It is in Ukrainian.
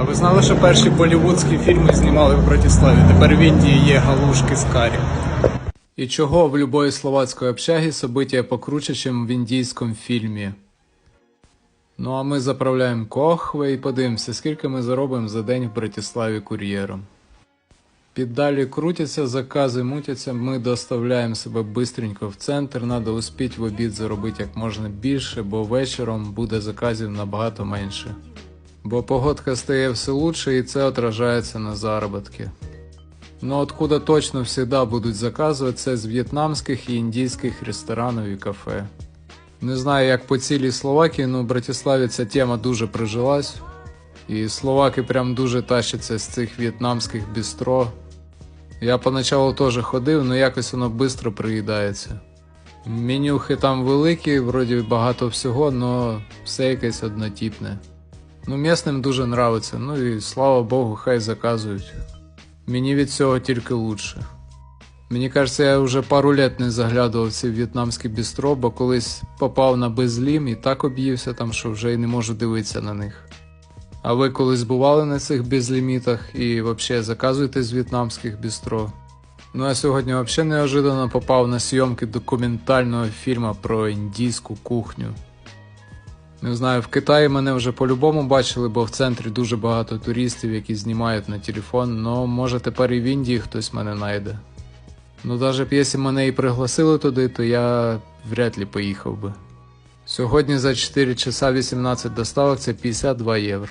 А ви знали, що перші болівудські фільми знімали в Братиславі? Тепер в Індії є галушки з карі. І чого в любої словацької общагі события покруче, чим в індійському фільмі? Ну а ми заправляємо кохви і подивимося, скільки ми заробимо за день в Братиславі кур'єром. Піддалі крутяться, закази мутяться, ми доставляємо себе бистренько в центр, надо успіть в обід заробити як можна більше, бо вечором буде заказів набагато менше. Бо погодка стає все лучше і це отражається на заробітки. Ну откуда точно всегда будуть заказувати, це з в'єтнамських і індійських ресторанів і кафе. Не знаю, як по цілій Словакії, але в Братиславі ця тема дуже прижилась. І словаки прям дуже тащаться з цих в'єтнамських бістро. Я поначалу теж ходив, але якось воно швидко приїдається. Менюхи там великі, вроді багато всього, але все якесь однотипне. Ну, місним дуже нравиться, ну і слава Богу, хай заказують. Мені від цього тільки лучше. Мені кажеться, я вже пару лет не заглядував в ці в'єтнамські бістро, бо колись попав на безлім і так об'ївся там, що вже й не можу дивитися на них. А ви колись бували на цих безлімітах і взагалі заказуєте з в'єтнамських бістро? Ну а сьогодні взагалі неожиданно попав на зйомки документального фільму про індійську кухню. Не знаю, в Китаї мене вже по-любому бачили, бо в центрі дуже багато туристів, які знімають на телефон, но може тепер і в Індії хтось мене знайде. Ну, навіть якщо мене і пригласили туди, то я вряд ли поїхав би. Сьогодні за 4 часа 18 доставок це 52 євро.